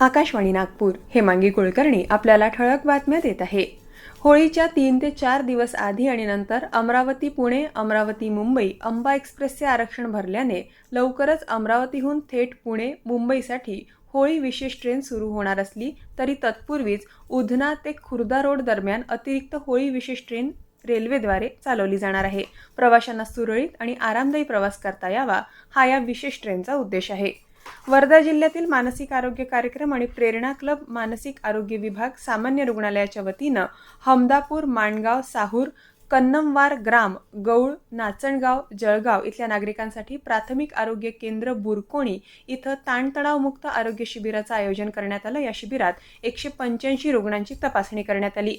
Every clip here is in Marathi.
आकाशवाणी नागपूर. हेमांगी कुलकर्णी आपल्याला ठळक बातम्या देत आहे. होळीच्या तीन ते चार दिवस आधी आणि नंतर अमरावती पुणे अमरावती मुंबई अंबा एक्सप्रेसचे आरक्षण भरल्याने लवकरच अमरावतीहून थेट पुणे मुंबईसाठी होळी विशेष ट्रेन सुरू होणार असली तरी तत्पूर्वीच उधना ते खुर्दा रोड दरम्यान अतिरिक्त होळी विशेष ट्रेन रेल्वेद्वारे चालवली जाणार आहे. प्रवाशांना सुरळीत आणि आरामदायी प्रवास करता यावा हा या विशेष ट्रेनचा उद्देश आहे. वर्धा जिल्ह्यातील मानसिक आरोग्य कार्यक्रम आणि प्रेरणा क्लब मानसिक आरोग्य विभाग सामान्य रुग्णालयाच्या वतीनं हमदापूर माणगाव साहूर कन्नमवार ग्राम गौळ नाचणगाव जळगाव इथल्या नागरिकांसाठी प्राथमिक आरोग्य केंद्र बुरकोणी इथं ताणतणावमुक्त आरोग्य शिबिराचं आयोजन करण्यात आलं. या शिबिरात एकशे पंच्याऐंशी रुग्णांची तपासणी करण्यात आली.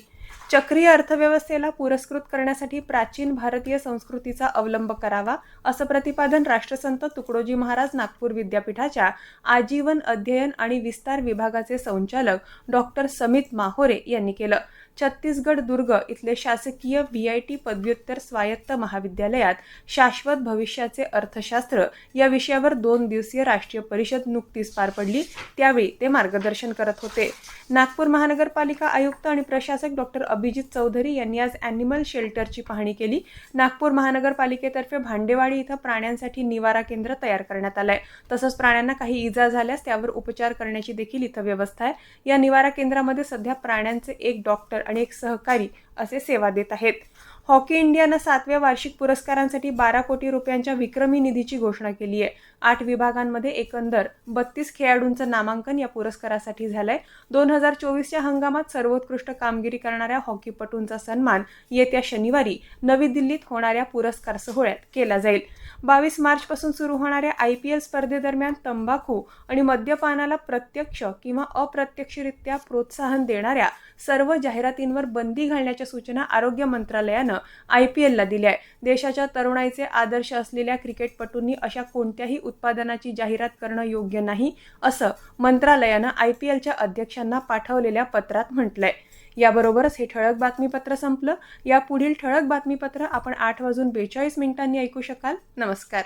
चक्रीय अर्थव्यवस्थेला पुरस्कृत करण्यासाठी प्राचीन भारतीय संस्कृतीचा अवलंब करावा असं प्रतिपादन राष्ट्रसंत तुकडोजी महाराज नागपूर विद्यापीठाच्या आजीवन अध्ययन आणि विस्तार विभागाचे संचालक डॉक्टर समित माहोरे यांनी केलं. छत्तीसगड दुर्ग इथले शासकीय व्ही आय टी पदव्युत्तर स्वायत्त महाविद्यालयात शाश्वत भविष्याचे अर्थशास्त्र या विषयावर दोन दिवसीय राष्ट्रीय परिषद नुकतीच पार पडली. त्यावेळी ते मार्गदर्शन करत होते. नागपूर महानगरपालिका आयुक्त आणि प्रशासक डॉक्टर अभिजित चौधरी यांनी आज अॅनिमल शेल्टरची पाहणी केली. नागपूर महानगरपालिकेतर्फे भांडेवाडी इथं प्राण्यांसाठी निवारा केंद्र तयार करण्यात आलंय. तसंच प्राण्यांना काही इजा झाल्यास त्यावर उपचार करण्याची देखील इथं व्यवस्था आहे. या निवारा केंद्रामध्ये सध्या प्राण्यांचे एक डॉक्टर आणि एक सहकारी असे सेवा देत आहेत. हॉकी इंडियानं सातव्या वार्षिक पुरस्कारांसाठी बारा कोटी रुपयांच्या विक्रमी निधीची घोषणा केली आहे. आठ विभागांमध्ये एकंदर बत्तीस खेळाडूंचं नामांकन या पुरस्कारासाठी झालंय. दोन हजार चोवीसच्या हंगामात सर्वोत्कृष्ट कामगिरी करणाऱ्या हॉकीपटूंचा सन्मान येत्या शनिवारी नवी दिल्लीत होणाऱ्या पुरस्कार सोहळ्यात केला जाईल. बावीस मार्चपासून सुरू होणाऱ्या आय पी एल स्पर्धेदरम्यान तंबाखू आणि मद्यपानाला प्रत्यक्ष किंवा अप्रत्यक्षरित्या प्रोत्साहन देणाऱ्या सर्व जाहिरातींवर बंदी घालण्याच्या सूचना आरोग्य मंत्रालयानं आय पी एलला दिल्या आहे देशाच्या तरुणाईचे आदर्श असलेल्या क्रिकेटपटूंनी अशा कोणत्याही उत्पादनाची जाहिरात करणं योग्य नाही असं मंत्रालयानं आय पी एलच्या अध्यक्षांना पाठवलेल्या पत्रात म्हटलंय. याबरोबरच हे ठळक बातमीपत्र संपलं. या पुढील ठळक बातमीपत्र आपण आठ वाजून बेचाळीस मिनिटांनी ऐकू शकाल. नमस्कार.